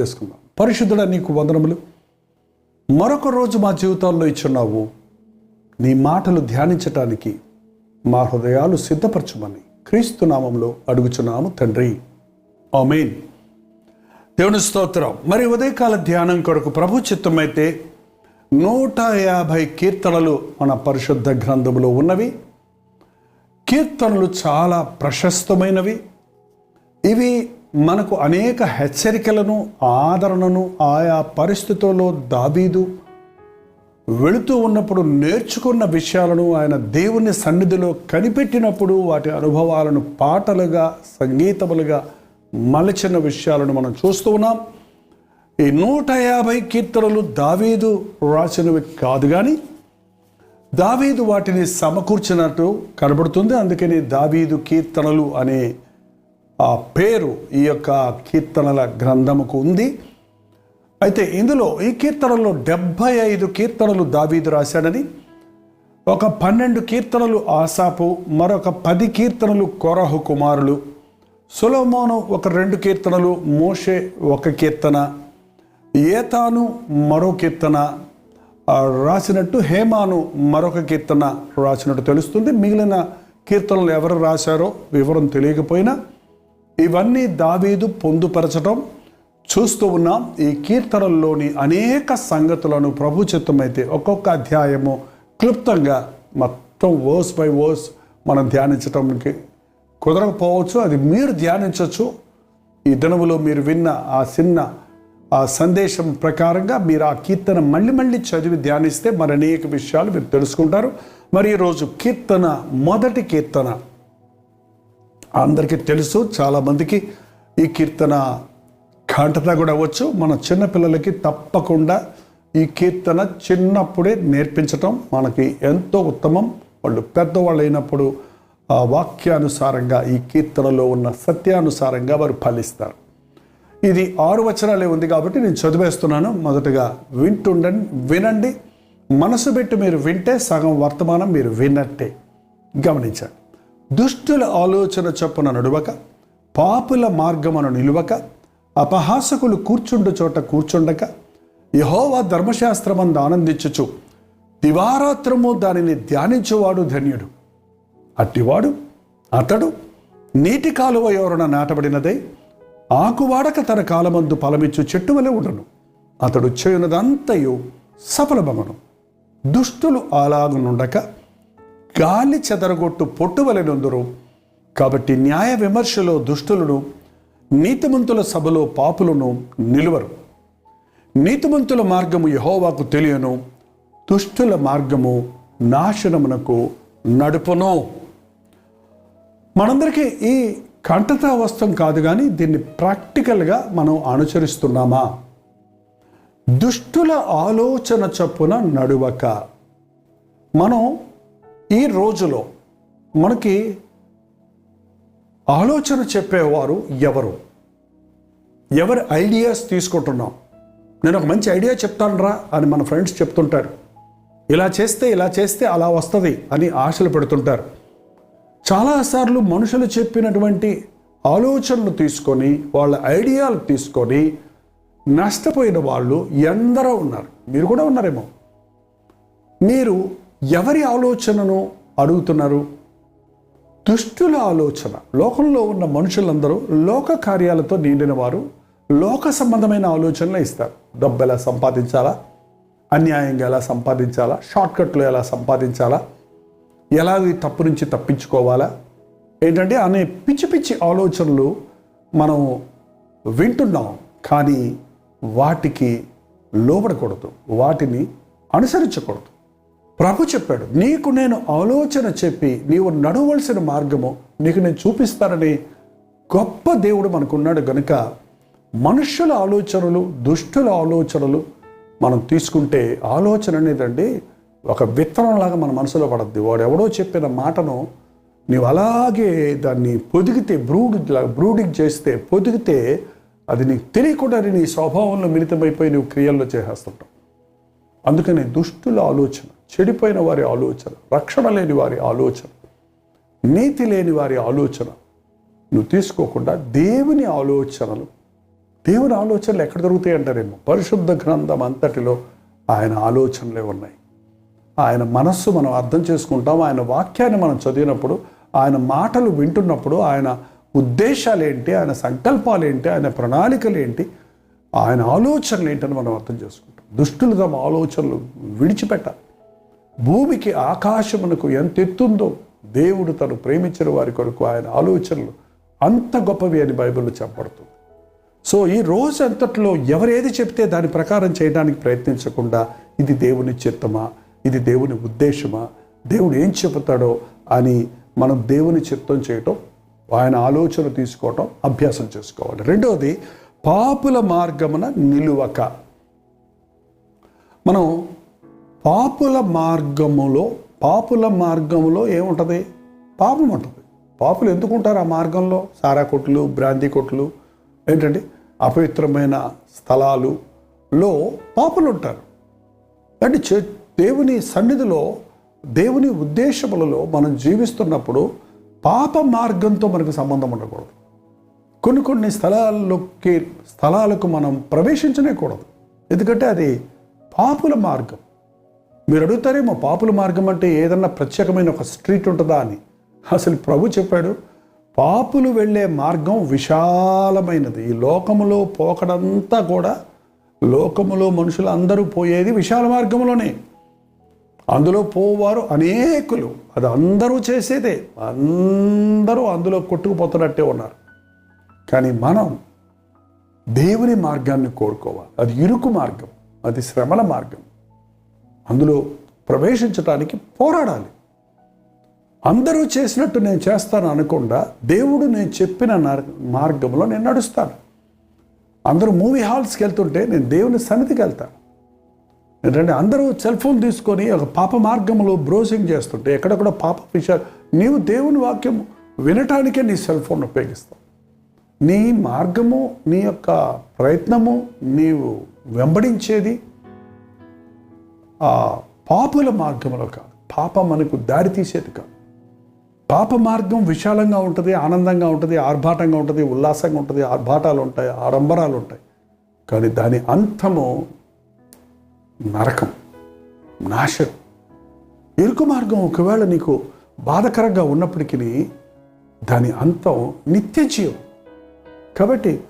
చేసుకుందాం. పరిశుద్ధుడ నీకు వందనములు. మరొక రోజు మా జీవితాల్లో ఇచ్చున్నావు. నీ మాటలు ధ్యానించటానికి మా హృదయాలు సిద్ధపరచమని క్రీస్తు నామంలో అడుగుచున్నాము తండ్రి. ఆమెన్. దేవుని స్తోత్రం. మరి ఉదయకాల ధ్యానం కొరకు ప్రభు చిత్తమైతే నూట యాభై కీర్తనలు మన పరిశుద్ధ గ్రంథములో ఉన్నవి. కీర్తనలు చాలా ప్రశస్తమైనవి. ఇవి మనకు అనేక హెచ్చరికలను ఆదరణను ఆయా పరిస్థితుల్లో దాబీదు వెళుతూ ఉన్నప్పుడు నేర్చుకున్న విషయాలను ఆయన దేవుని సన్నిధిలో కనిపెట్టినప్పుడు వాటి అనుభవాలను పాటలుగా సంగీతములుగా మలచిన విషయాలను మనం చూస్తూ ఉన్నాం. ఈ నూట యాభై కీర్తనలు దావీదు రాసినవి కాదు కానీ దావీదు వాటిని సమకూర్చినట్టు కనబడుతుంది. అందుకని దావీదు కీర్తనలు అనే పేరు ఈ యొక్క కీర్తనల గ్రంథముకు ఉంది. అయితే ఇందులో ఈ కీర్తనలో డెబ్భై ఐదు కీర్తనలు దావీదు రాశాడని ఒక పన్నెండు కీర్తనలు ఆసాపు మరొక పది కీర్తనలు కొరహు కుమారులు సులోమోను ఒక రెండు కీర్తనలు మోషే ఒక కీర్తన ఏతాను మరో కీర్తన రాసినట్టు హేమాను మరొక కీర్తన రాసినట్టు తెలుస్తుంది. మిగిలిన కీర్తనలు ఎవరు రాశారో వివరం తెలియకపోయినా ఇవన్నీ దావీదు పొందుపరచడం చూస్తూ ఉన్నాం. ఈ కీర్తనల్లోని అనేక సంగతులను ప్రభు చిత్తమైతే ఒక్కొక్క అధ్యాయము క్లుప్తంగా మొత్తం వర్స్ బై వర్స్ మనం ధ్యానించడానికి కుదరకపోవచ్చు. అది మీరు ధ్యానించవచ్చు. ఈ దినములో మీరు విన్న ఆ చిన్న ఆ సందేశం ప్రకారంగా మీరు ఆ కీర్తన మళ్ళీ మళ్ళీ చదివి ధ్యానిస్తే మరి అనేక విషయాలు మీరు తెలుసుకుంటారు. మరి ఈరోజు కీర్తన మొదటి కీర్తన అందరికీ తెలుసు చాలామందికి ఈ కీర్తన కాంటత కూడా అవ్వచ్చు. మన చిన్నపిల్లలకి తప్పకుండా ఈ కీర్తన చిన్నప్పుడే నేర్పించటం మనకి ఎంతో ఉత్తమం. వాళ్ళు పెద్దవాళ్ళు అయినప్పుడు ఆ వాక్యానుసారంగా ఈ కీర్తనలో ఉన్న సత్యానుసారంగా వారు ఫలిస్తారు. ఇది ఆరు వచనాలే ఉంది కాబట్టి నేను చదివేస్తున్నాను. మొదటగా వింటుండండి వినండి. మనసు పెట్టి మీరు వింటే సగం వర్తమానం మీరు విన్నట్టే. గమనించండి. దుష్టుల ఆలోచన చొప్పున నడువక పాపుల మార్గమును నిలువక అపహాసకులు కూర్చుండు చోట కూర్చుండక యహోవా ధర్మశాస్త్రమందు ఆనందించుచు దివారాత్రము దానిని ధ్యానించువాడు ధన్యుడు. అట్టివాడు అతడు నీటి కాలువ ఎవరున నాటబడినదై ఆకువాడక తన కాలమందు ఫలమిచ్చు చెట్టు వలె ఉండను. అతడు చేయునదంతయు సఫలమగను. దుష్టులు అలాగునుండక గాలి చెదరగొట్టు పొట్టువలెనుందురు. కాబట్టి న్యాయ విమర్శలో దుష్టులను నీతిమంతుల సభలో పాపులను నిలువరు. నీతిమంతుల మార్గము యహోవాకు తెలియను దుష్టుల మార్గము నాశనమునకు నడుపును. మనందరికీ ఈ కంఠతావస్థం కాదు కానీ దీన్ని ప్రాక్టికల్గా మనం అనుసరిస్తున్నామా దుష్టుల ఆలోచన చొప్పున నడువక. మనం ఈ రోజులో మనకి ఆలోచన చెప్పేవారు ఎవరు? ఎవరి ఐడియాస్ తీసుకుంటున్నాం? నేను ఒక మంచి ఐడియా చెప్తానురా అని మన ఫ్రెండ్స్ చెప్తుంటారు. ఇలా చేస్తే ఇలా చేస్తే అలా వస్తుంది అని ఆశలు పెడుతుంటారు. చాలాసార్లు మనుషులు చెప్పినటువంటి ఆలోచనలు తీసుకొని వాళ్ళ ఐడియాలు తీసుకొని నష్టపోయిన వాళ్ళు ఎందరో ఉన్నారు. మీరు కూడా ఉన్నారేమో. మీరు ఎవరి ఆలోచనను అడుగుతున్నారు? దుష్టుల ఆలోచన. లోకంలో ఉన్న మనుషులందరూ లోక కార్యాలతో నిండిన వారు లోక సంబంధమైన ఆలోచనలు ఇస్తారు. డబ్బు ఎలా సంపాదించాలా? అన్యాయంగా ఎలా సంపాదించాలా? షార్ట్కట్లో ఎలా సంపాదించాలా? ఎలా తప్పు నుంచి తప్పించుకోవాలా? ఏంటంటే అనే పిచ్చి పిచ్చి ఆలోచనలు మనం వింటున్నాం కానీ వాటికి లోబడకూడదు. వాటిని అనుసరించకూడదు. ప్రభు చెప్పాడు నీకు నేను ఆలోచన చెప్పి నీవు నడవలసిన మార్గము నీకు నేను చూపిస్తానని గొప్ప దేవుడు మనకున్నాడు గనుక మనుషుల ఆలోచనలు దుష్టుల ఆలోచనలు మనం తీసుకుంటే ఆలోచన అనేదండి ఒక విత్తనంలాగా మన మనసులో పడద్ది. వాడు ఎవడో చెప్పిన మాటను నీవు అలాగే దాన్ని పొదిగితే బ్రూడ్ బ్రూడింగ్ చేస్తే పొదిగితే అది నీకు తెలియకుండా నీ స్వభావంలో మిళితమైపోయి నువ్వు క్రియల్లో చేసేస్తుంటావు. అందుకని దుష్టుల ఆలోచన చెడిపోయిన వారి ఆలోచన రక్షణ లేని వారి ఆలోచన నీతి లేని వారి ఆలోచన. నువ్వు తీసుకోకుండా దేవుని ఆలోచనలు దేవుని ఆలోచనలు ఎక్కడ దొరుకుతాయి అంటారేమో? పరిశుద్ధ గ్రంథం అంతటిలో ఆయన ఆలోచనలే ఉన్నాయి. ఆయన మనస్సు మనం అర్థం చేసుకుంటాం ఆయన వాక్యాన్ని మనం చదివినప్పుడు ఆయన మాటలు వింటున్నప్పుడు ఆయన ఉద్దేశాలు ఏంటి ఆయన సంకల్పాలు ఏంటి ఆయన ప్రణాళికలు ఏంటి ఆయన ఆలోచనలు ఏంటని మనం అర్థం చేసుకుంటాం. దుష్టులు తమ ఆలోచనలు విడిచిపెట్టాలి. భూమికి ఆకాశమునకు ఎంత ఎత్తుందో దేవుడు తను ప్రేమించిన వారి కొరకు ఆయన ఆలోచనలు అంత గొప్పవి అని బైబిల్లో చెప్పబడుతుంది. సో ఈ రోజు అంతట్లో ఎవరేది చెప్తే దాని ప్రకారం చేయడానికి ప్రయత్నించకుండా ఇది దేవుని చిత్తమా? ఇది దేవుని ఉద్దేశమా? దేవుడు ఏం చెబుతాడో అని మనం దేవుని చిత్తం చేయటం ఆయన ఆలోచన తీసుకోవటం అభ్యాసం చేసుకోవాలి. రెండవది పాపుల మార్గమున నిలువక. మనం పాపుల మార్గములో పాపుల మార్గములో ఏముంటుంది? పాపం ఉంటుంది. పాపులు ఎందుకు ఉంటారు ఆ మార్గంలో? సారా కొట్లు బ్రాంతి కొట్లు ఏంటంటే అపవిత్రమైన స్థలాలులో పాపులు ఉంటారు. అంటే చే- దేవుని సన్నిధిలో దేవుని ఉద్దేశములలో మనం జీవిస్తున్నప్పుడు పాప మార్గంతో మనకు సంబంధం ఉండకూడదు. కొన్ని కొన్ని స్థలాల్లోకి స్థలాలకు మనం ప్రవేశించనే కూడదు. ఎందుకంటే అది పాపుల మార్గం. మీరు అడుగుతారేమో పాపుల మార్గం అంటే ఏదన్నా ప్రత్యేకమైన ఒక స్ట్రీట్ ఉంటుందా అని. అసలు ప్రభు చెప్పాడు పాపులు వెళ్ళే మార్గం విశాలమైనది. ఈ లోకములో పోకడంతా కూడా లోకములో మనుషులు అందరూ పోయేది విశాల మార్గంలోనే అందులో పోవారు అనేకులు. అది అందరూ చేసేదే. అందరూ అందులో కొట్టుకుపోతున్నట్టే ఉన్నారు. కానీ మనం దేవుని మార్గాన్ని కోరుకోవాలి. అది ఇరుకు మార్గం అది శ్రమల మార్గం. అందులో ప్రవేశించడానికి పోరాడాలి. అందరూ చేసినట్టు నేను చేస్తాను అనకుండా దేవుడు నేను చెప్పిన మార్గంలో నేను నడుస్తాను. అందరూ మూవీ హాల్స్కి వెళ్తుంటే నేను దేవుని సన్నిధికి వెళ్తాను. ఏంటంటే అందరూ సెల్ ఫోన్ తీసుకొని ఒక పాప మార్గంలో బ్రౌజింగ్ చేస్తుంటే ఎక్కడెక్కడ పాప విషయాలు నీవు దేవుని వాక్యం వినటానికే నీ సెల్ ఫోన్ ఉపయోగిస్తావు. నీ మార్గము నీ యొక్క ప్రయత్నము నీవు వెంబడించేది పాపుల మార్గంలో కాదు. పాపం మనకు దారి తీసేది కాదు. పాప మార్గం విశాలంగా ఉంటుంది ఆనందంగా ఉంటుంది ఆర్భాటంగా ఉంటుంది ఉల్లాసంగా ఉంటుంది ఆర్భాటాలు ఉంటాయి ఆడంబరాలు ఉంటాయి. కానీ దాని అంతము నరకం నాశనం. ఇరుకు మార్గం ఒకవేళ నీకు బాధకరంగా ఉన్నప్పటికీ దాని అంతం నిత్య జీవం. కాబట్టి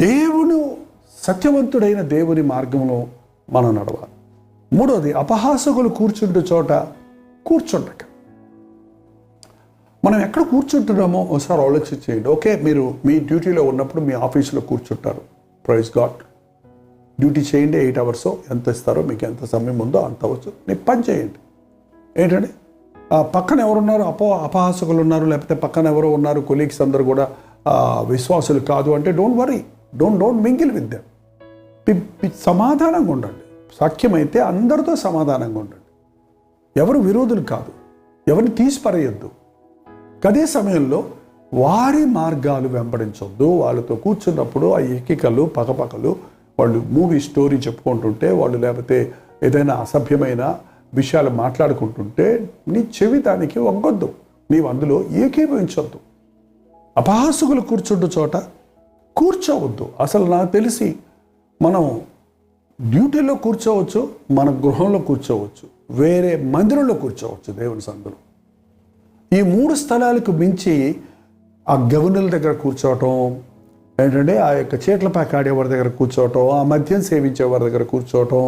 దేవుడు సత్యవంతుడైన దేవుని మార్గంలో మనం నడవాలి. మూడోది అపహాసకులు కూర్చుంటే చోట కూర్చుండక మనం ఎక్కడ కూర్చుంటున్నామో ఒకసారి ఆలోచించేయండి ఓకే మీరు మీ డ్యూటీలో ఉన్నప్పుడు మీ ఆఫీసులో కూర్చుంటారు. ప్రైజ్ గాడ్ డ్యూటీ చేయండి ఎయిట్ అవర్స్ ఎంత ఇస్తారో మీకు ఎంత సమయం ఉందో అంత అవచ్చు నేను పని చేయండి. ఏంటంటే పక్కన ఎవరున్నారు? అపో అపహాసకులు ఉన్నారు లేకపోతే పక్కన ఎవరో ఉన్నారు కొలీగ్స్ అందరూ కూడా విశ్వాసులు కాదు అంటే don't worry don't don't mingle with them సమాధానంగా ఉండండి. సఖ్యమైతే అందరితో సమాధానంగా ఉండండి. ఎవరు విరోధులు కాదు. ఎవరిని తీసిపరేయొద్దు. అదే సమయంలో వారి మార్గాలు వెంబడించొద్దు. వాళ్ళతో కూర్చున్నప్పుడు ఆ ఎక్కికలు పకపకలు వాళ్ళు మూవీ స్టోరీ చెప్పుకుంటుంటే వాళ్ళు లేకపోతే ఏదైనా అసభ్యమైన విషయాలు మాట్లాడుకుంటుంటే నీ చెవి దానికి ఒగ్గొద్దు నీవు అందులో ఏకీభవించొద్దు. అపహాసుకులు కూర్చుంటు చోట కూర్చోవద్దు. అసలు నాకు తెలిసి మనం డ్యూటీలో కూర్చోవచ్చు మన గృహంలో కూర్చోవచ్చు వేరే మందిరంలో కూర్చోవచ్చు దేవుని సందులో. ఈ మూడు స్థలాలకు మించి ఆ గవర్నర్ల దగ్గర కూర్చోవటం ఏంటంటే ఆ యొక్క చీట్ల పాక ఆడేవారి దగ్గర కూర్చోవటం ఆ మద్యం సేవించే వారి దగ్గర కూర్చోవటం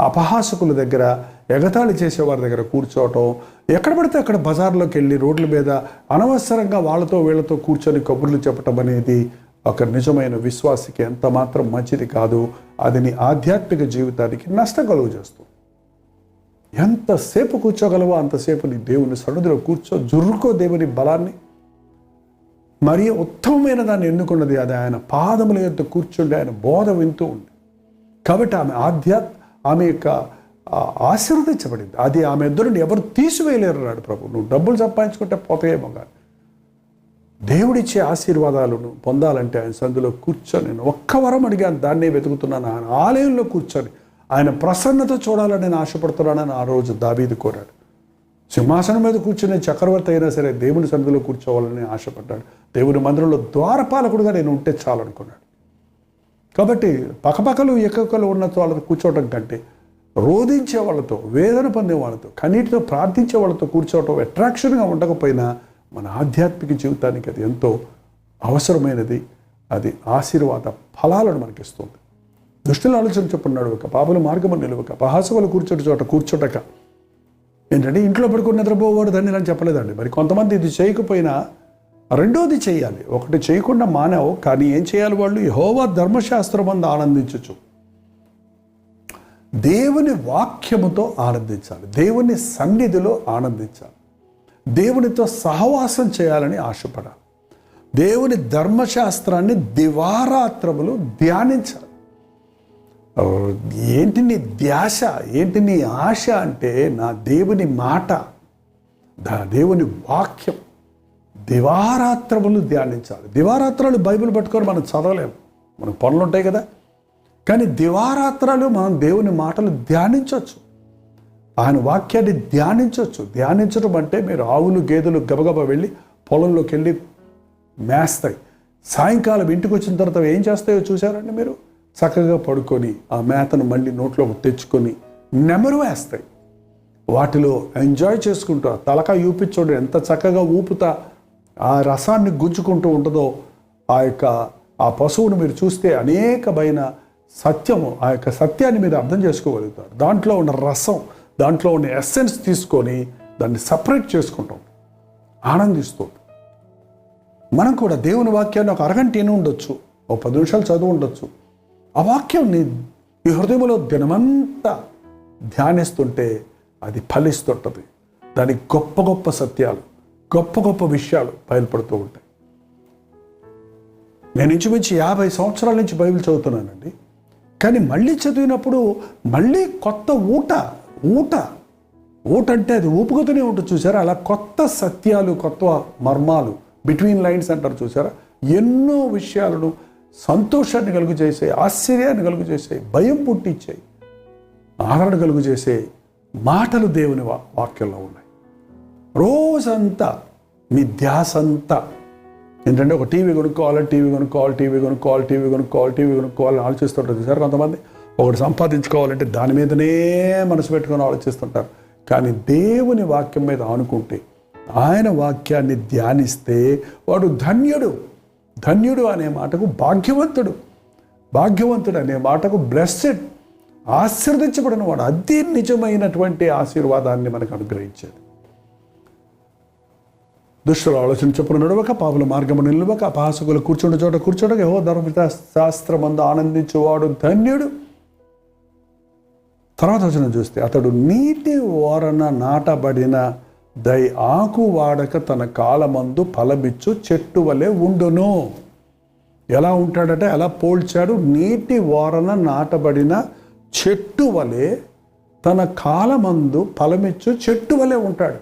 అపహాసకుల దగ్గర ఎగతాళి చేసేవారి దగ్గర కూర్చోవటం ఎక్కడ పడితే అక్కడ బజార్లోకి వెళ్ళి రోడ్ల మీద అనవసరంగా వాళ్ళతో వీళ్ళతో కూర్చొని కబుర్లు చెప్పటం అనేది ఒక నిజమైన విశ్వాసికి ఎంత మాత్రం మంచిది కాదు అది నీ ఆధ్యాత్మిక జీవితానికి నష్టం కలుగు చేస్తుంది ఎంతసేపు కూర్చోగలవో అంతసేపు నీ దేవుని సన్నిధిలో కూర్చో జుర్రుకో దేవుని బలాన్ని. మరీ ఉత్తమమైన దాన్ని ఎన్నుకున్నది అది ఆయన పాదముల యొక్క కూర్చుండి ఆయన బోధ వింటూ ఉంది కాబట్టి ఆమె ఆధ్యాత్ ఆమె యొక్క ఆ, ఆశీర్వదించబడింది. అది ఆమె ఇద్దరుని ఎవరు తీసివేయలేరు అన్నాడు ప్రభు. నువ్వు డబ్బులు సంపాదించుకుంటే పోతాయేమో కానీ దేవుడిచ్చే ఆశీర్వాదాలను పొందాలంటే ఆయన సందులో కూర్చొని నేను ఒక్క వరం అడిగాను దాన్నే వెతుకుతున్నాను ఆయన ఆలయంలో కూర్చొని ఆయన ప్రసన్నత చూడాలని నేను ఆశపడుతున్నానని ఆ రోజు దావీదు కోరాడు. సింహాసనం మీద కూర్చునే చక్రవర్తి అయినా సరే దేవుని సన్నిధిలో కూర్చోవాలని ఆశపడ్డాడు. దేవుని మందిరంలో ద్వారపాలకుడుగా నేను ఉంటే చాలనుకున్నాడు. కాబట్టి పక్కపక్కలు ఎక్కకలు ఉన్న వాళ్ళతో కూర్చోవడం కంటే రోధించే వాళ్ళతో వేదన పొందే వాళ్ళతో కన్నీటితో ప్రార్థించే వాళ్ళతో కూర్చోవటం అట్రాక్షన్గా ఉండకపోయినా మన ఆధ్యాత్మిక జీవితానికి అది ఎంతో అవసరమైనది. అది ఆశీర్వాద ఫలాలను మనకిస్తుంది. దుష్టుల ఆలోచన చెప్పున్నాడు ఒక పాపల మార్గము నిలువక పహాసవలు కూర్చోటి చోట కూర్చోటక. ఏంటంటే ఇంట్లో పడుకుని నిద్రపోవాడు దాన్ని ఇలా చెప్పలేదండి. మరి కొంతమంది ఇది చేయకపోయినా రెండోది చేయాలి. ఒకటి చేయకుండా మానవు కానీ ఏం చేయాలి వాళ్ళు? హోవా ధర్మశాస్త్రం అందు ఆనందించచ్చు దేవుని వాక్యముతో ఆనందించాలి. దేవుని సన్నిధిలో ఆనందించాలి. దేవునితో సహవాసం చేయాలని ఆశపడాలి. దేవుని ధర్మశాస్త్రాన్ని దివారాత్రములు ధ్యానించాలి. ఏంటి నీ ధ్యాస? ఏంటి నీ ఆశ అంటే నా దేవుని మాట దా దేవుని వాక్యం. దివారాత్రములు ధ్యానించాలి. దివారాత్రాలు బైబిల్ పట్టుకొని మనం చదవలేము మనకు పనులు ఉంటాయి కదా. కానీ దివారాత్రాలు మనం దేవుని మాటలు ధ్యానించవచ్చు. ఆయన వాక్యాన్ని ధ్యానించవచ్చు. ధ్యానించడం అంటే మీరు ఆవులు గేదెలు గబగబ వెళ్ళి పొలంలోకి వెళ్ళి మేస్తాయి. సాయంకాలం ఇంటికి వచ్చిన తర్వాత ఏం చేస్తాయో చూసారండి మీరు? చక్కగా పడుకొని ఆ మేతను మళ్ళీ నోట్లోకి తెచ్చుకొని నెమరు వేస్తాయి. వాటిలో ఎంజాయ్ చేసుకుంటూ ఆ తలక ఊపించోడు ఎంత చక్కగా ఊపుతా ఆ రసాన్ని గుంజుకుంటూ ఉంటుందో ఆ యొక్క ఆ పశువును మీరు చూస్తే అనేకమైన సత్యము ఆ యొక్క సత్యాన్ని మీరు అర్థం చేసుకోగలుగుతారు. దాంట్లో ఉన్న రసం దాంట్లో ఉన్న ఎస్సెన్స్ తీసుకొని దాన్ని సపరేట్ చేసుకుంటాం. ఆనందిస్తూ. మనం కూడా దేవుని వాక్యాన్ని ఒక అరగంట ఏమి ఉండొచ్చు ఒక పది నిమిషాలు చదువు ఉండొచ్చు. ఆ వాక్యం నీ ఈ హృదయంలో దినమంతా ధ్యానిస్తుంటే అది ఫలిస్తుంటుంది. దానికి గొప్ప గొప్ప సత్యాలు గొప్ప గొప్ప విషయాలు బయలుపడుతూ ఉంటాయి. నేను ఇంచుమించి యాభై సంవత్సరాల నుంచి బైబిల్ చదువుతున్నానండి. కానీ మళ్ళీ చదివినప్పుడు మళ్ళీ కొత్త ఊట ఊట. ఊట అంటే అది ఊపుకుతూనే ఉంటుంది చూసారా అలా కొత్త సత్యాలు కొత్త మర్మాలు బిట్వీన్ లైన్స్ అంటారు చూసారా ఎన్నో విషయాలను సంతోషాన్ని కలుగు చేసే ఆశ్చర్యాన్ని కలుగు చేసే భయం పుట్టించాయి. ఆదరణ కలుగు చేసే మాటలు దేవుని వా- వాక్యంలో ఉన్నాయి. రోజంతా మీ ధ్యాస అంతా ఏంటంటే ఒక టీవీ కొనుక్కోవాలి టీవీ కొనుక్కోవాలి టీవీ కొనుక్కోవాలి టీవీ కొనుక్కోవాలి టీవీ కొనుక్కోవాలని ఆలోచిస్తుంటారు సార్ కొంతమంది? ఒకటి సంపాదించుకోవాలంటే దాని మీదనే మనసు పెట్టుకొని ఆలోచిస్తుంటారు. కానీ దేవుని వాక్యం మీద ఆనుకుంటే ఆయన వాక్యాన్ని ధ్యానిస్తే వాడు ధన్యుడు. ధన్యుడు అనే మాటకు భాగ్యవంతుడు. భాగ్యవంతుడు అనే మాటకు బ్లెస్సెడ్ ఆశీర్వదించబడిన వాడు. అది నిజమైనటువంటి ఆశీర్వాదాన్ని మనకు అనుగ్రహించేది. దుష్టుల ఆలోచన చొప్పున నడవక పాపుల మార్గము నిలవక అపహాసకులు కూర్చుండ చోట కూర్చోడక యహో ధర్మ శాస్త్రమందు ఆనందించేవాడు ధన్యుడు. తర్వాత వచ్చిన చూస్తే అతడు నీటి ఓరన నాటబడిన దై ఆకు వాడక తన కాలమందు ఫలమిచ్చు చెట్టు వలె ఉండును. ఎలా ఉంటాడంటే? ఎలా పోల్చాడు? నీటి ఓరన నాటబడిన చెట్టు వలె తన కాలమందు ఫలమిచ్చు చెట్టు వలె ఉంటాడు.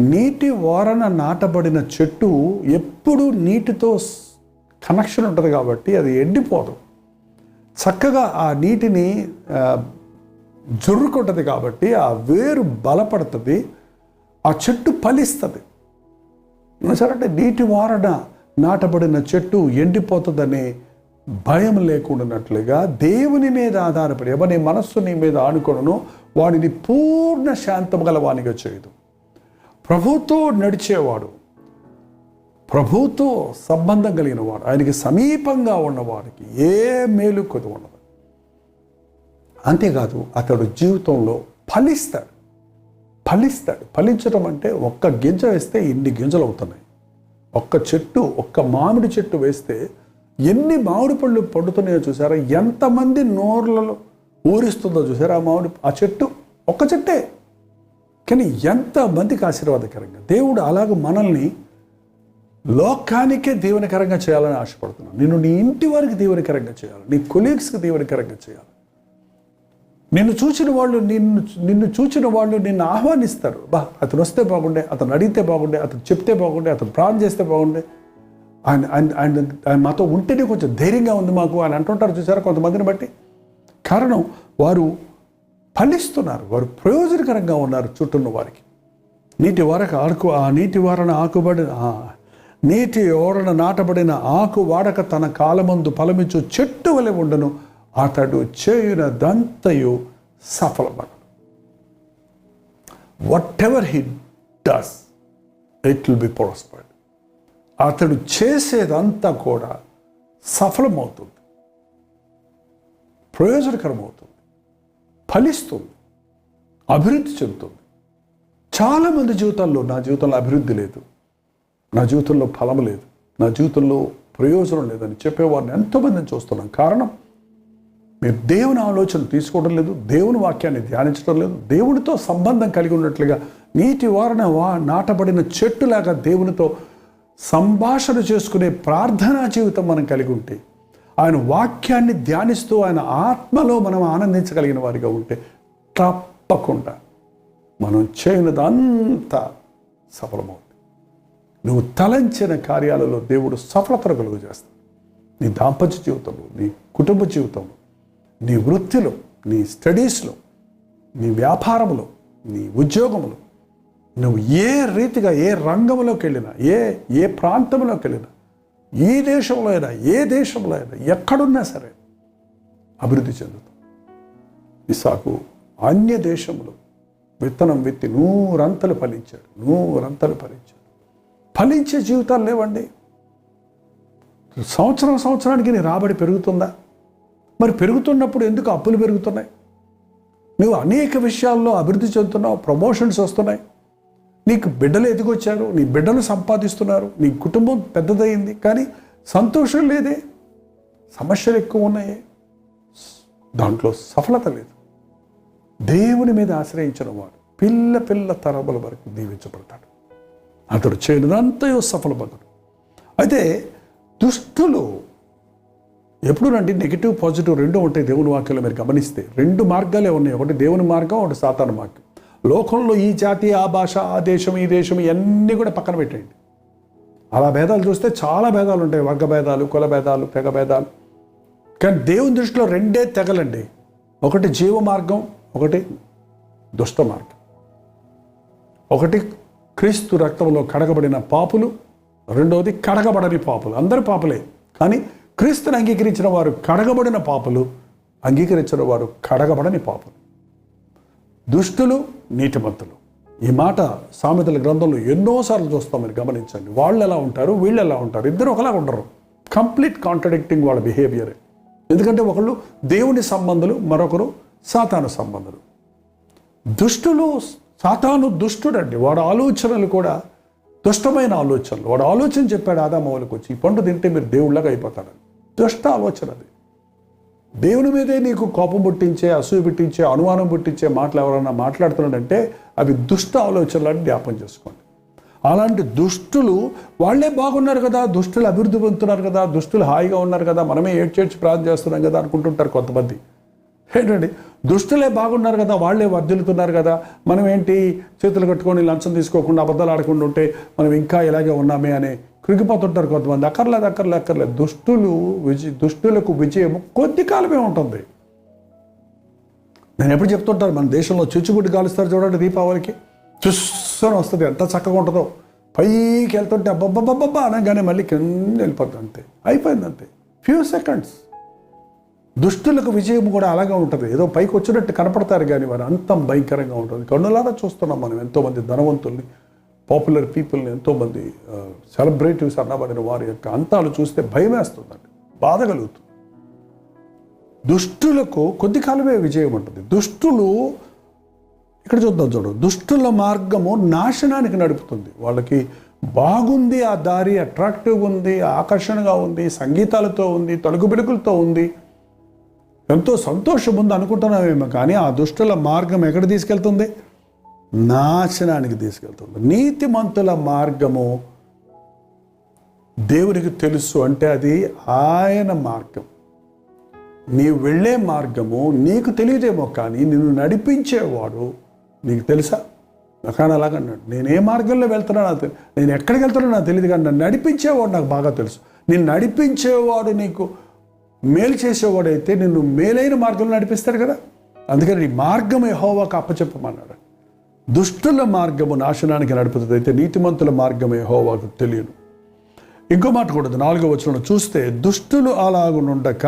నీటి ఓరన నాటబడిన చెట్టు ఎప్పుడూ నీటితో కనెక్షన్ ఉంటుంది కాబట్టి అది ఎండిపోదు. చక్కగా ఆ నీటిని జుర్రుకుంటుంది కాబట్టి ఆ వేరు బలపడుతుంది ఆ చెట్టు ఫలిస్తుంది. సరే నీటి వారన నాటబడిన చెట్టు ఎండిపోతుందనే భయం లేకుండానట్లుగా దేవుని మీద ఆధారపడి ఎవరి మనస్సు నీ మీద ఆనుకొనను వాడిని పూర్ణ శాంతం గల వానిగా చేయదు. ప్రభుతో నడిచేవాడు ప్రభుతో సంబంధం కలిగిన వాడు ఆయనకి సమీపంగా ఉన్నవాడికి ఏ మేలు కొద్దు ఉండదు. అంతేకాదు అతడు జీవితంలో ఫలిస్తాడు. ఫలిస్తాడు. ఫలించడం అంటే ఒక్క గింజ వేస్తే ఇన్ని గింజలు అవుతున్నాయి. ఒక్క చెట్టు ఒక్క మామిడి చెట్టు వేస్తే ఎన్ని మామిడి పళ్ళు పండుతున్నాయో చూసారా? ఎంతమంది నోర్లలో ఊరిస్తుందో చూసారా? ఆ మామిడి ఆ చెట్టు ఒక్క చెట్టే. కానీ ఎంతమందికి ఆశీర్వాదకరంగా? దేవుడు అలాగ మనల్ని లోకానికే దీవెనకరంగా చేయాలని ఆశపడుతున్నాను నేను నీ ఇంటి వారికి దీవెనకరంగా చేయాలి. నీ కొలీగ్స్కి దీవెనకరంగా చేయాలి. నిన్ను చూసిన వాళ్ళు నిన్ను నిన్ను చూచిన వాళ్ళు నిన్ను ఆహ్వానిస్తారు. బా అతను వస్తే బాగుండే అతను అడిగితే బాగుండే అతను చెప్తే బాగుండే అతను ప్రార్థన చేస్తే బాగుండే. ఆయన ఆయన ఆయన ఆయన మాతో ఉంటేనే కొంచెం ధైర్యంగా ఉంది మాకు అని అంటుంటారు చూసారా కొంతమందిని బట్టి. కారణం వారు ఫలిస్తున్నారు వారు ప్రయోజనకరంగా ఉన్నారు చుట్టూన్న వారికి. నీటి వరకు ఆకు ఆ నీటి వారణ ఆకుబడిన నీటి ఓరణ నాటబడిన ఆకు వాడక తన కాలమందు ఫలమించు చెట్టు వలె ఉండను. అతడు చేయునదంతయు సఫలమను whatever he does it will be prospered అతడు చేసేదంతా కూడా సఫలమవుతుంది. ప్రయోజనకరమవుతుంది. ఫలిస్తుంది. అభివృద్ధి చెందుతుంది. చాలామంది జీవితాల్లో నా జీవితంలో అభివృద్ధి లేదు. నా జీవితంలో ఫలం లేదు. నా జీవితంలో ప్రయోజనం లేదని చెప్పేవారిని ఎంతోమందిని చూస్తున్నాం. కారణం? మీరు దేవుని ఆలోచన తీసుకోవడం లేదు దేవుని వాక్యాన్ని ధ్యానించడం లేదు దేవునితో సంబంధం కలిగి ఉన్నట్లుగా నీటి వారన వా నాటబడిన చెట్టులాగా దేవునితో సంభాషణ చేసుకునే ప్రార్థనా జీవితం మనం కలిగి ఉంటే ఆయన వాక్యాన్ని ధ్యానిస్తూ ఆయన ఆత్మలో మనం ఆనందించగలిగిన వారిగా ఉంటే తప్పకుండా మనం చేయనిదంతా సఫలమవుతుంది నువ్వు తలంచిన కార్యాలలో దేవుడు సఫలతను కలుగు చేస్తాడు నీ దాంపత్య జీవితంలో నీ కుటుంబ జీవితంలో నీ వృత్తిలో నీ స్టడీస్లో నీ వ్యాపారంలో నీ ఉద్యోగంలో నువ్వు ఏ రీతిగా ఏ రంగంలోకి వెళ్ళినా ఏ ఏ ప్రాంతంలోకి వెళ్ళినా ఈ దేశంలో అయినా ఏ దేశంలో అయినా ఎక్కడున్నా సరే అభివృద్ధి చెందుతాం ఇసాకు అన్య దేశంలో విత్తనం విత్తి నూరంతలు ఫలించాడు నూరంతలు ఫలించాడు. ఫలించే జీవితాలు లేవండి. సంవత్సరం సంవత్సరానికి నీ రాబడి పెరుగుతుందా? మరి పెరుగుతున్నప్పుడు ఎందుకు అప్పులు పెరుగుతున్నాయి? నువ్వు అనేక విషయాల్లో అభివృద్ధి చెందుతున్నావు ప్రమోషన్స్ వస్తున్నాయి. నీకు బిడ్డలు ఎదిగొచ్చారు నీ బిడ్డలు సంపాదిస్తున్నారు నీ కుటుంబం పెద్దదైంది కానీ సంతోషం లేదే. సమస్యలు ఎక్కువ ఉన్నాయే. దాంట్లో సఫలత లేదు. దేవుని మీద ఆశ్రయించిన వాడు పిల్ల పిల్ల తరముల వరకు దీవించబడతాడు. అతడు చేయనిదంతయో సఫలపడతాడు అయితే దుష్టులు ఎప్పుడు రండి? నెగిటివ్ పాజిటివ్ రెండు ఉంటాయి దేవుని వాక్యంలో మీరు గమనిస్తే. రెండు మార్గాలే ఉన్నాయి. ఒకటి దేవుని మార్గం ఒకటి సాతాన మార్గం. లోకంలో ఈ జాతి ఆ భాష ఆ దేశం ఈ దేశం ఇవన్నీ కూడా పక్కన పెట్టేయండి. అలా భేదాలు చూస్తే చాలా భేదాలు ఉంటాయి. వర్గ భేదాలు కుల భేదాలు తెగ భేదాలు. కానీ దేవుని దృష్టిలో రెండే తెగలండి. ఒకటి జీవ మార్గం ఒకటి దుష్ట మార్గం. ఒకటి క్రీస్తు రక్తంలో కడగబడిన పాపులు రెండవది కడగబడని పాపులు. అందరు పాపులే. కానీ క్రీస్తుని అంగీకరించిన వారు కడగబడిన పాపులు అంగీకరించిన వారు కడగబడని పాపలు. దుష్టులు నీటిమంతులు ఈ మాట సామెతల గ్రంథంలో ఎన్నోసార్లు చూస్తాం మీరు గమనించండి. వాళ్ళు ఎలా ఉంటారు వీళ్ళు ఎలా ఉంటారు ఇద్దరు ఒకలాగా ఉండరు. కంప్లీట్ కాంట్రడిక్టింగ్ వాళ్ళ బిహేవియర్. ఎందుకంటే ఒకళ్ళు దేవుని సంబంధులు మరొకరు సాతాను సంబంధులు. దుష్టులు సాతాను దుష్టుడండి. వాడు ఆలోచనలు కూడా దుష్టమైన ఆలోచనలు. వాడు ఆలోచన చెప్పాడు ఆదామవులకు వచ్చి ఈ పండు తింటే మీరు దేవుళ్ళగా అయిపోతాడని దుష్ట ఆలోచన అది. దేవుని మీదే నీకు కోపం పుట్టించే అసూయ పుట్టించే అనుమానం పుట్టించే మాటలు ఎవరైనా మాట్లాడుతున్నాడంటే అవి దుష్ట ఆలోచనలు అని జ్ఞాపం చేసుకోండి. అలాంటి దుష్టులు వాళ్ళే బాగున్నారు కదా దుష్టులు అభివృద్ధి పొందుతున్నారు కదా దుష్టులు హాయిగా ఉన్నారు కదా మనమే ఏడ్చేడ్చి ప్రార్థన చేస్తున్నాం కదా అనుకుంటుంటారు కొంతమంది. ఏంటండి? దుష్టులే బాగున్నారు కదా వాళ్ళే వర్ధిల్లుతున్నారు కదా మనం ఏంటి చేతులు కట్టుకొని లంచం తీసుకోకుండా అబద్ధాలు ఆడకుండా ఉంటే మనం ఇంకా ఇలాగే ఉన్నామే అని కృగిపోతుంటారు కొంతమంది. అక్కర్లేదు అక్కర్లేదు అక్కర్లేదు. దుష్టులు విజయ దుష్టులకు విజయం కొద్ది కాలమే ఉంటుంది. నేను ఎప్పుడు చెప్తుంటాను మన దేశంలో చిచ్చుబుడ్డి కాలుస్తారు చూడండి దీపావళికి. చుస్సని వస్తుంది ఎంత చక్కగా ఉంటుందో. పైకి వెళ్తుంటే అబ్బబ్బబ్బబ్బా అనగానే మళ్ళీ కింద వెళ్ళిపోతుంది అంతే. అయిపోయింది అంతే. ఫ్యూ సెకండ్స్ దుష్టులకు విజయం కూడా అలాగే ఉంటుంది. ఏదో పైకి వచ్చినట్టు కనపడతారు కానీ వారు అంతం భయంకరంగా ఉంటుంది. కన్నులారా చూస్తున్నాం మనం ఎంతోమంది ధనవంతుల్ని. పాపులర్ పీపుల్ని ఎంతోమంది సెలబ్రిటీవ్స్ అన్నబడిన వారి యొక్క అంతాలు చూస్తే భయం వేస్తుందండి బాధ కలుగుతుంది. దుష్టులకు కొద్ది కాలమే విజయం ఉంటుంది. దుష్టులు ఇక్కడ చూద్దాం చూడు. దుష్టుల మార్గము నాశనానికి నడుపుతుంది. వాళ్ళకి బాగుంది ఆ దారి అట్రాక్టివ్ ఉంది ఆకర్షణగా ఉంది సంగీతాలతో ఉంది తలుగు బిడుకులతో ఉంది. ఎంతో సంతోషం ఉంది అనుకుంటున్నామేమో కానీ ఆ దుష్టుల మార్గం ఎక్కడ తీసుకెళ్తుంది? నాశనానికి తీసుకెళ్తుంది. నీతిమంతుల మార్గము దేవునికి తెలుసు అంటే అది ఆయన మార్గం. నీవు వెళ్ళే మార్గము నీకు తెలియదేమో కానీ నిన్ను నడిపించేవాడు నీకు తెలుసా? కానీ అలాగన్నాడు నేను ఏ మార్గంలో వెళ్తున్నా నాకు నేను ఎక్కడికి వెళ్తున్నా నాకు తెలియదు కానీ నన్ను నడిపించేవాడు నాకు బాగా తెలుసు. నేను నడిపించేవాడు నీకు మేలు చేసేవాడైతే నిన్ను మేలైన మార్గంలో నడిపిస్తాడు కదా? అందుకని నీ మార్గం యెహోవాకు అప్పచెప్పమన్నాడు. దుష్టుల మార్గము నాశనానికి నడుపుతుంది అయితే నీతిమంతుల మార్గమే హోవాకు తెలియను ఇంకో మాట కూడా నాలుగో వచనం చూస్తే దుష్టులు అలాగునుండక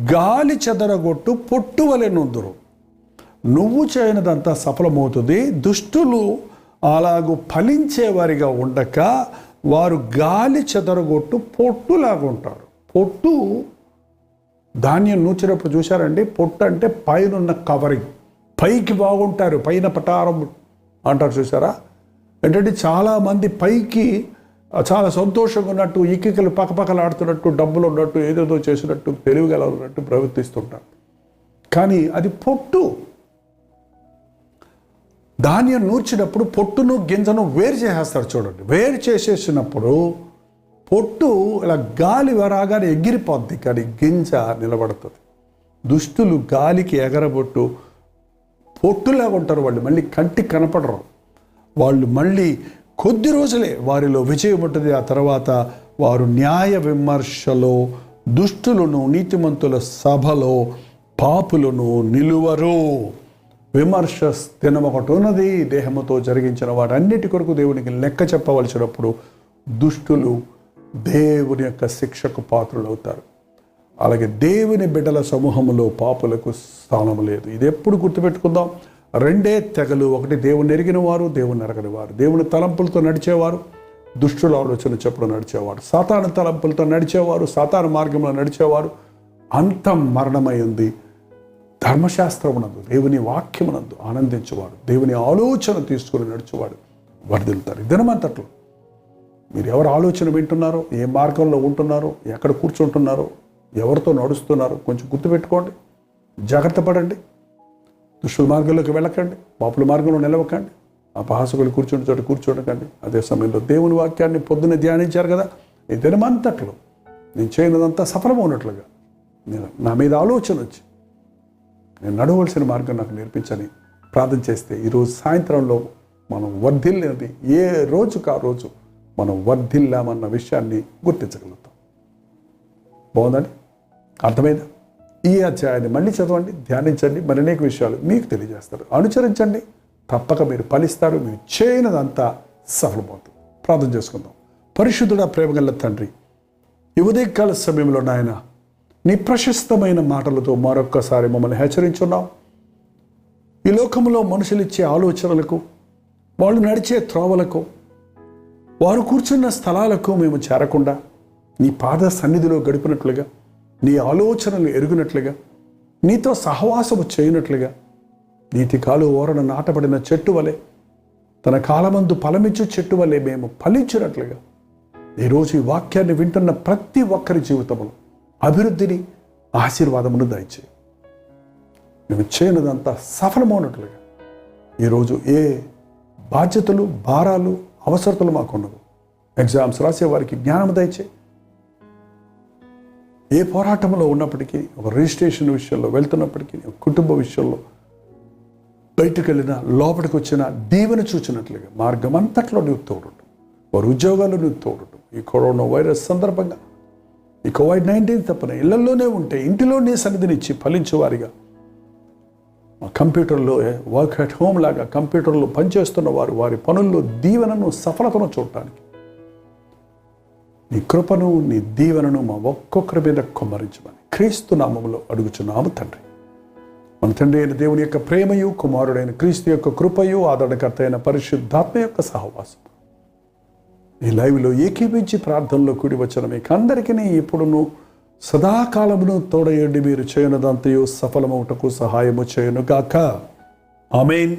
గాలి చెదరగొట్టు పొట్టు వలె నొందురు. నువ్వు చేయనిదంతా సఫలమవుతుంది. దుష్టులు అలాగూ ఫలించేవారిగా ఉండక వారు గాలి చెదరగొట్టు పొట్టులాగా ఉంటారు పొట్టు ధాన్యం నూచినప్పుడు చూశారండి? పొట్టు అంటే పైనున్న కవరింగ్. పైకి బాగుంటారు పైన పటారం అంటారు చూసారా? ఏంటంటే చాలామంది పైకి చాలా సంతోషంగా ఉన్నట్టు ఇక్కికలు పక్కపక్కలాడుతున్నట్టు డబ్బులు ఉన్నట్టు ఏదేదో చేసినట్టు తెలివిగల ఉన్నట్టు ప్రవర్తిస్తుంటారు. కానీ అది పొట్టు. ధాన్యం నూర్చినప్పుడు పొట్టును గింజను వేరు చేసేస్తారు చూడండి. వేరు చేసేసినప్పుడు పొట్టు ఇలా గాలి రాగానే ఎగిరిపోద్ది కానీ గింజ నిలబడుతుంది. దుష్టులు గాలికి ఎగరబొట్టు పొట్టులాగా ఉంటారు వాళ్ళు మళ్ళీ కంటికి కనపడరు. వాళ్ళు మళ్ళీ కొద్ది రోజులే వారిలో విజయం ఉంటుంది. ఆ తర్వాత వారు న్యాయ విమర్శలో దుష్టులను నీతిమంతుల సభలో పాపులను నిలువరు. విమర్శ దినం ఒకటి ఉన్నది. దేహముతో జరిగించిన వాటన్నిటి కొరకు దేవునికి లెక్క చెప్పవలసినప్పుడు దుష్టులు దేవుని యొక్క శిక్షకు పాత్రలు అవుతారు అలాగే దేవుని బిడ్డల సమూహంలో పాపులకు స్థానం లేదు. ఇది ఎప్పుడు గుర్తుపెట్టుకుందాం? రెండే తెగలు ఒకటి దేవుని ఎరిగిన వారు దేవుని ఎరగని వారు దేవుని తలంపులతో నడిచేవారు దుష్టుల ఆలోచన చెప్పుడు నడిచేవారు. సాతాను తలంపులతో నడిచేవారు సాతాను మార్గంలో నడిచేవారు. అంతం మరణమైంది. ధర్మశాస్త్రమునందు దేవుని వాక్యమునందు ఆనందించేవాడు దేవుని ఆలోచన తీసుకుని నడిచేవాడు వర్ధిల్తారు దినమంతట్లో మీరు ఎవరు ఆలోచన వింటున్నారో ఏ మార్గంలో ఉంటున్నారో ఎక్కడ కూర్చుంటున్నారో ఎవరితో నడుస్తున్నారు కొంచెం గుర్తుపెట్టుకోండి జాగ్రత్త పడండి. దుష్టుల మార్గంలోకి వెళ్ళకండి. పాపుల మార్గంలో నిలవకండి. అపహాసకులు కూర్చుని చోట కూర్చోడకండి అదే సమయంలో దేవుని వాక్యాన్ని పొద్దున్న ధ్యానించారు కదా? ఈ దినమంతట్లో నేను చేయనిదంతా సఫలమైనట్లుగా నేను నా మీద ఆలోచన వచ్చి నేను నడవలసిన మార్గం నాకు నేర్పించని ప్రార్థన చేస్తే ఈరోజు సాయంత్రంలో మనం వర్ధిల్లేది ఏ రోజుకు ఆ రోజు మనం వర్ధిల్లామన్న విషయాన్ని గుర్తించగలుగుతాం. బాగుందండి? అర్థమైందా? ఈ అధ్యాయాన్ని మళ్ళీ చదవండి ధ్యానించండి మరి అనేక విషయాలు మీకు తెలియజేస్తారు. అనుసరించండి తప్పక మీరు ఫలిస్తారు మీరు చేయనిదంతా సఫలమవుతుంది. ప్రార్థన చేసుకుందాం. పరిశుద్ధుడ ప్రేమగల తండ్రి ఈ ఉదయకాల సమయంలో నాయన నీ ప్రశస్తమైన మాటలతో మరొక్కసారి మమ్మల్ని హెచ్చరించున్నాం ఈ లోకంలో మనుషులు ఇచ్చే ఆలోచనలకు వాళ్ళు నడిచే త్రోవలకు వారు కూర్చున్న స్థలాలకు మేము చేరకుండా నీ పాద సన్నిధిలో గడిపినట్లుగా నీ ఆలోచనలు ఎరుగునట్లుగా నీతో సహవాసము చేయనట్లుగా నీటి కాలు ఓరణ నాటబడిన చెట్టు వలె తన కాలమందు ఫలమిచ్చు చెట్టు వలె మేము ఫలించినట్లుగా ఈరోజు ఈ వాక్యాన్ని వింటున్న ప్రతి ఒక్కరి జీవితంలో అభివృద్ధిని ఆశీర్వాదమును దయచేయి. మేము చేయనిదంతా సఫలమైనట్లుగా ఈరోజు ఏ బాధ్యతలు భారాలు అవసరతలు మాకున్నవు. ఎగ్జామ్స్ రాసే వారికి జ్ఞానం దయచేయి. ఏ పోరాటంలో ఉన్నప్పటికీ ఒక రిజిస్ట్రేషన్ విషయంలో వెళ్తున్నప్పటికీ ఒక కుటుంబ విషయంలో బయటకు వెళ్ళినా లోపలికి వచ్చిన దీవెన చూచినట్లుగా మార్గం అంతట్లో నువ్వు తోడుండు వారి ఉద్యోగాలు నువ్వు తోడుండు ఈ కరోనా వైరస్ సందర్భంగా ఈ కోవిడ్ నైన్టీన్ తప్పన ఇళ్ళలోనే ఉంటే ఇంటిలోనే సన్నిధినిచ్చి ఫలించేవారిగా కంప్యూటర్లో వర్క్ అట్ హోమ్ లాగా కంప్యూటర్లో పనిచేస్తున్న వారు వారి పనుల్లో దీవెనను సఫలతను చూడటానికి నీ కృపను నీ దీవెనను మా ఒక్కొక్కరి మీద కుమ్మరించమని క్రీస్తు నామములో అడుగుచున్నాము తండ్రి. మన తండ్రి అయిన దేవుని యొక్క ప్రేమయు కుమారుడైన క్రీస్తు యొక్క కృపయు ఆదరణకర్త అయిన పరిశుద్ధాత్మ యొక్క సహవాసం ఈ లైవ్లో ఏకీపించి ప్రార్థనలో కూడి వచ్చిన మీకు అందరికీ ఇప్పుడును సదాకాలమును తోడయండి మీరు చేయనదంతయు సఫలమవుటకు సహాయము చేయను గాక ఆమెన్.